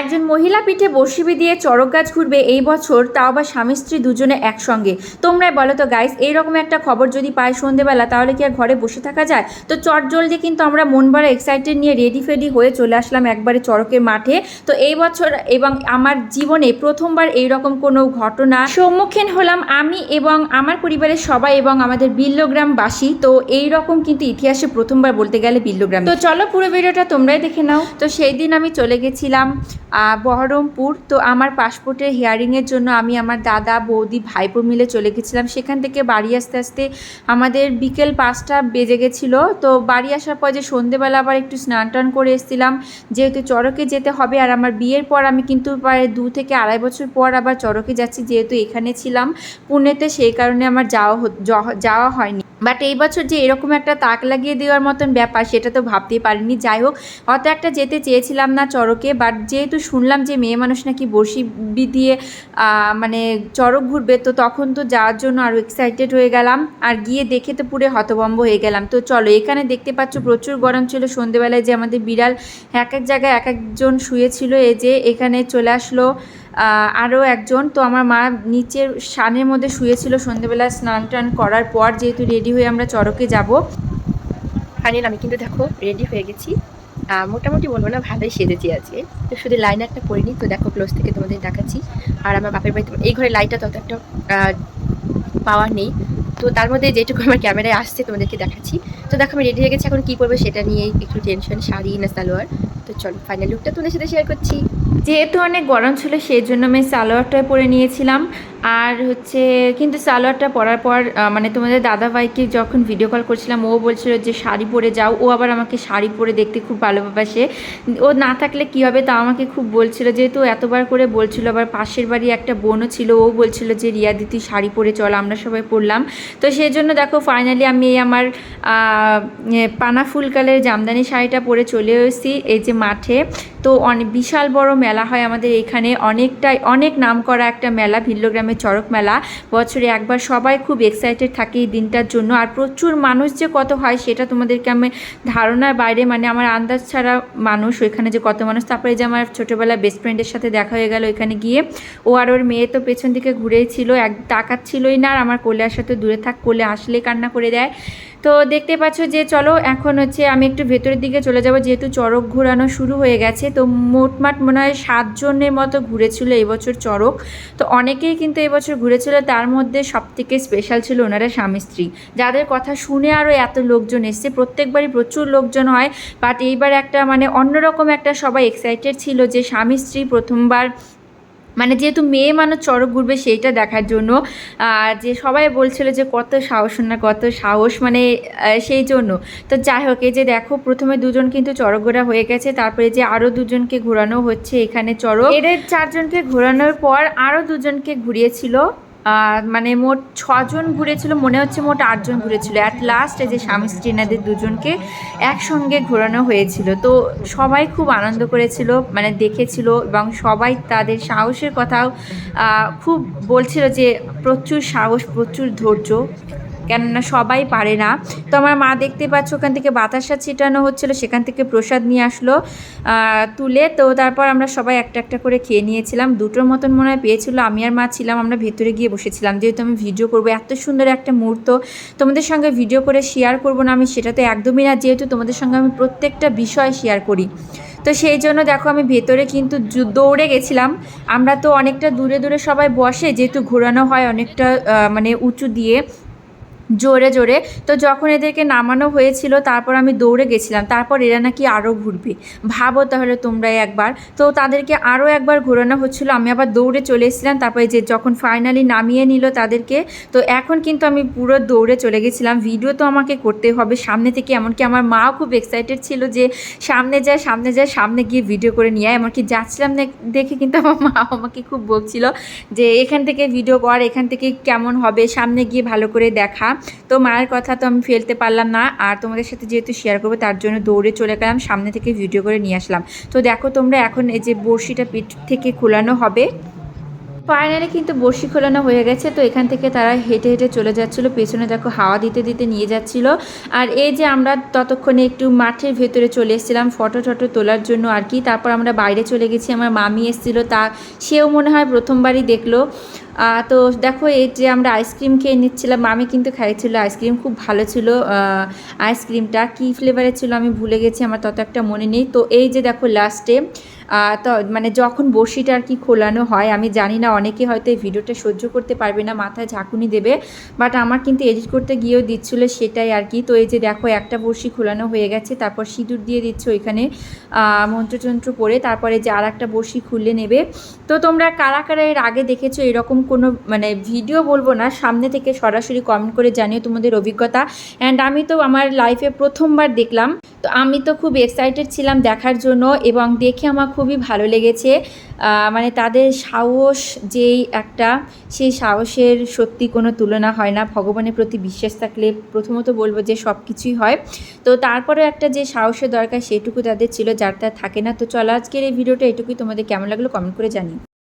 একজন মহিলা পিঠে বসিবি দিয়ে চড়ক গাছ ঘুরবে এই বছর, তাও আবার স্বামী স্ত্রী দুজনে একসঙ্গে। তোমরাই বলো তো গাইস এইরকম একটা খবর যদি পাই সন্ধেবেলা, তাহলে কি আর ঘরে বসে থাকা যায়? তো চট জলদি কিন্তু আমরা মন ভরা এক্সাইটেড নিয়ে রেডি ফেডি হয়ে চলে আসলাম একবারে চড়কের মাঠে। তো এই বছর এবং আমার জীবনে প্রথমবার এইরকম কোনো ঘটনা। সম্মুখীন হলাম আমি এবং আমার পরিবারের সবাই এবং আমাদের বিল্লগ্রামবাসী। তো এই রকম কিন্তু ইতিহাসে প্রথমবার বলতে গেলে বিল্লগ্রাম তো চলো পুরো ভিডিওটা তোমরাই দেখে নাও। তো সেই দিন আমি চলে গেছিলাম বহরমপুর। তো আমার পাসপোর্টের হিয়ারিংয়ের জন্য আমি আমার দাদা, বৌদি, ভাইপো মিলে চলে গেছিলাম। সেখান থেকে বাড়ি আসতে আসতে আমাদের বিকেল পাঁচটা বেজে গেছিল। তো বাড়ি আসার পর যে সন্ধেবেলা আবার একটু স্নান টান করে এসেছিলাম। যেহেতু চড়কে যেতে হবে আর আমার বিয়ের পর আমি কিন্তু প্রায় দু থেকে আড়াই বছর পর আবার চড়কে যাচ্ছি যেহেতু এখানে ছিলাম। পুনেতে সেই কারণে আমার যাওয়া যাওয়া হয়নি। বাট এই বছর যে এরকম একটা তাক লাগিয়ে দেওয়ার মতন ব্যাপার, সেটা তো ভাবতেই পারিনি। যাই হোক অত একটা যেতে চেয়েছিলাম না চড়কে বাট যেহেতু শুনলাম যে মেয়ে মানুষ নাকি বসি দিয়ে মানে চড়ক ঘুরবে, তো তখন তো যাওয়ার জন্য আরও এক্সাইটেড হয়ে গেলাম। আর গিয়ে দেখে তো পুরো হতভম্ব হয়ে গেলাম। তো চলো, এখানে দেখতে পাচ্ছ প্রচুর গরম ছিল। সন্ধেবেলায় যে আমাদের বিড়াল এক এক জায়গায় এক একজন শুয়েছিল, এই যে এখানে চলে আসলো। আরও একজন, তো আমার মা নিচের সানের মধ্যে শুয়েছিল সন্ধেবেলা স্নান টান করার পর, যেহেতু রেডি হয়ে আমরা চড়কে যাব। ফাইনাল আমি কিন্তু দেখো রেডি হয়ে গেছি। মোটামুটি বলব না, ভালোই সেজেছি আজকে। তো শুধু লাইন লাইনারটা পরিনি তো দেখো ক্লোজ থেকে তোমাদের দেখাচ্ছি। আর আমার বাপের বাড়িতে, এই ঘরে লাইটটা তত একটা পাওয়ার নেই। তো তার মধ্যে যেটুকু আমার ক্যামেরায় আসছে, তোমাদেরকে দেখাচ্ছি। তো দেখো, আমি রেডি হয়ে গেছি। এখন কী করব সেটা নিয়েই একটু টেনশন শাড়ি না সালোয়ার। তো চলো ফাইনাল লুকটা তোমাদের সাথে শেয়ার করছি। যেহেতু অনেক গরম ছিল সেই জন্য আমি সালোয়ারটা পরে নিয়েছিলাম। আর হচ্ছে, কিন্তু সালোয়ারটা পরার পর মানে তোমাদের দাদা ভাইকে যখন ভিডিও কল করছিলাম, ও বলছিল যে শাড়ি পরে যাও। ও আবার আমাকে শাড়ি পরে দেখতে খুব ভালোবাসে। ও না থাকলে কি হবে তা আমাকে খুব বলছিল। যেহেতু এতবার করে বলছিল, আবার পাশের বাড়ি একটা বোনও ছিল, ও বলছিল যে রিয়া দিদি শাড়ি পরে চল, আমরা সবাই পরলাম। তো সেই জন্য দেখো ফাইনালি আমি আমার পানা ফুল কালের জামদানি শাড়িটা পরে চলে এসেছি এই যে মাঠে। তো অনেক বিশাল বড় মেলা হয় আমাদের এখানে। অনেকটাই, অনেক নাম করা একটা মেলা, ভিল্লগ্রামের চড়ক মেলা। বছরে একবার সবাই খুব এক্সাইটেড থাকে এই দিনটার জন্য। আর প্রচুর মানুষ যে কত হয় সেটা তোমাদেরকে আমি ধারণার বাইরে মানে আমার আন্দাজ ছাড়া মানুষ ওইখানে যে কত মানুষ। তারপরে যে আমার ছোটোবেলায় বেস্ট ফ্রেন্ডের সাথে দেখা হয়ে গেল ওইখানে গিয়ে। ও আর ওর মেয়ে তো পেছন দিকে ঘুরেই ছিল, এক তাকাচ্ছিলই না। আর আমার কোলে আসার তো দূরে থাক, কোলে আসলে কান্না করে দেয়। তো দেখতে পাচ্ছ যে চলো, এখন হচ্ছে আমি একটু ভেতরের দিকে চলে যাব। যেহেতু চড়ক ঘোরানো শুরু হয়ে গেছে, তো মোটমাট মনে হয় সাতজনের মতো ঘুরেছিল এবছর চড়ক। তো অনেকেই কিন্তু এবছর ঘুরেছিল, তার মধ্যে সবথেকে স্পেশাল ছিল ওনারা স্বামী স্ত্রী। যাদের কথা শুনে আরও এত লোকজন এসছে, প্রত্যেকবারই প্রচুর লোকজন হয় বাট এইবার একটা মানে অন্যরকম একটা সবাই এক্সাইটেড ছিল যে স্বামী স্ত্রী প্রথমবার মানে যেহেতু মেয়ে মানুষ চড়ক ঘুরবে সেইটা দেখার জন্য। যে সবাই বলছিল যে কত সাহস না, কত সাহস মানে সেই জন্য। তো যাই হোক, এই যে দেখো, প্রথমে দুজন কিন্তু চড়ক ঘোরা হয়ে গেছে, তারপরে যে আরও দুজনকে ঘোরানো হচ্ছে এখানে চড়ক। এদের চারজনকে ঘোরানোর পর আরও দুজনকে ঘুরিয়েছিল। মানে মোট ছজন ঘুরেছিল, মনে হচ্ছে মোট আটজন ঘুরেছিল। অ্যাট লাস্ট এই যে স্বামী স্ত্রী এনাদের দুজনকে একসঙ্গে ঘোরানো হয়েছিল। তো সবাই খুব আনন্দ করেছিল মানে দেখেছিল এবং সবাই তাদের সাহসের কথাও খুব বলছিল যে প্রচুর সাহস, প্রচুর ধৈর্য। কেননা সবাই পারে না। তো আমার মা দেখতে পাচ্ছ ওখান থেকে বাতাসা ছিটানো হচ্ছিল, সেখান থেকে প্রসাদ নিয়ে আসলো তুলে। তো তারপর আমরা সবাই একটা একটা করে খেয়ে নিয়েছিলাম। দুটোর মতন মনে হয় পেয়েছিল। আমি আর মা ছিলাম, আমরা ভেতরে গিয়ে বসেছিলাম। যেহেতু আমি ভিডিও করব, এত সুন্দর একটা মুহূর্ত। তোমাদের সঙ্গে ভিডিও করে শেয়ার করব না আমি, সেটা তো একদমই না। যেহেতু তোমাদের সঙ্গে আমি প্রত্যেকটা বিষয় শেয়ার করি। তো সেই জন্য দেখো আমি ভেতরে কিন্তু দৌড়ে গেছিলাম। আমরা তো অনেকটা দূরে দূরে সবাই বসে, যেহেতু ঘোরানো হয় অনেকটা মানে উঁচু দিয়ে। জোরে জোরে। তো যখন এদেরকে নামানো হয়েছিল, তারপর আমি দৌড়ে গেছিলাম। তারপর এরা নাকি আরও ঘুরবে। ভাবো তাহলে তোমরাই একবার। তো তাদেরকে আরও একবার ঘোরানো হচ্ছিল। আমি আবার দৌড়ে চলে এসেছিলাম। তারপরে যে যখন ফাইনালি নামিয়ে নিল তাদেরকে, তো এখন কিন্তু আমি পুরো দৌড়ে চলে গেছিলাম। ভিডিও তো আমাকে করতে হবে। সামনে থেকে এমনকি আমার মাও খুব এক্সাইটেড ছিল যে সামনে যায় সামনে যায় সামনে গিয়ে ভিডিও করে নিয়ে এমনকি যাচ্ছিলাম দেখ- কিন্তু আমার মা আমাকে খুব বকছিল যে, এখান থেকে ভিডিও কর, এখান থেকে কেমন হবে? সামনে গিয়ে ভালো করে দেখা। তো মায়ের কথা তো আমি ফেলতে পারলাম না, আর তোমাদের সাথে যেহেতু শেয়ার করব, তার জন্য দৌড়ে চলে গেলাম, সামনে থেকে ভিডিও করে নিয়ে আসলাম। তো দেখো তোমরা এখন এই যে বড়শিটা পিঠ থেকে খোলানো হবে। ফাইনালি কিন্তু বড়শি খোলানো হয়ে গেছে, তো এখান থেকে তারা হেঁটে হেঁটে চলে যাচ্ছিল, পেছনে দেখো হাওয়া দিতে দিতে নিয়ে যাচ্ছিল। আর এই যে আমরা ততক্ষণে একটু মাঠের ভেতরে চলে এসেছিলাম ফটো টটো তোলার জন্য আর কি। তারপর আমরা বাইরে চলে গেছি, আমার মামি এসেছিল, তা সেও মনে হয় প্রথমবারই দেখল। তো দেখো এই যে আমরা আইসক্রিম খেয়ে নিচ্ছিলাম মামি কিন্তু খাইছিল আইসক্রিম খুব ভালো ছিল আইসক্রিমটা কী ফ্লেভারের ছিল আমি ভুলে গেছি, আমার তত একটা মনে নেই। তো এই যে দেখো লাস্টে তো মানে যখন বড়শিটা আর কি খোলানো হয়, আমি জানি না, অনেকে হয়তো এই ভিডিওটা সহ্য করতে পারবে না, মাথায় ঝাঁকুনি দেবে বাট আমার কিন্তু এডিট করতে গিয়েও দিচ্ছিল সেটাই আর কি। তো এই যে দেখো, একটা বড়শি খোলানো হয়ে গেছে, তারপর সিঁদুর দিয়ে দিচ্ছ ওইখানে মন্ত্রযন্ত্র পরে, তারপরে যে আর একটা বড়শি খুলে নেবে। তো তোমরা কারা কারা এর আগে দেখেছ এরকম কোনো মানে ভিডিও বলব না, সামনে থেকে সরাসরি কমেন্ট করে জানিও তোমাদের অভিজ্ঞতা। অ্যান্ড আমি তো আমার লাইফে প্রথমবার দেখলাম তো আমি তো খুব এক্সাইটেড ছিলাম দেখার জন্য এবং দেখে আমার খুবই ভালো লেগেছে। মানে তাদের সাহস যেই একটা, সেই সাহসের সত্যি কোনো তুলনা হয় না। ভগবানের প্রতি বিশ্বাস থাকলে প্রথমত বলব যে সব কিছুই হয়। তো তারপরেও একটা যে সাহসের দরকার সেটুকু তাদের ছিল, যার তার থাকে না। তো চলো আজকের এই ভিডিওটা এটুকুই। তোমাদের কেমন লাগল কমেন্ট করে জানিও।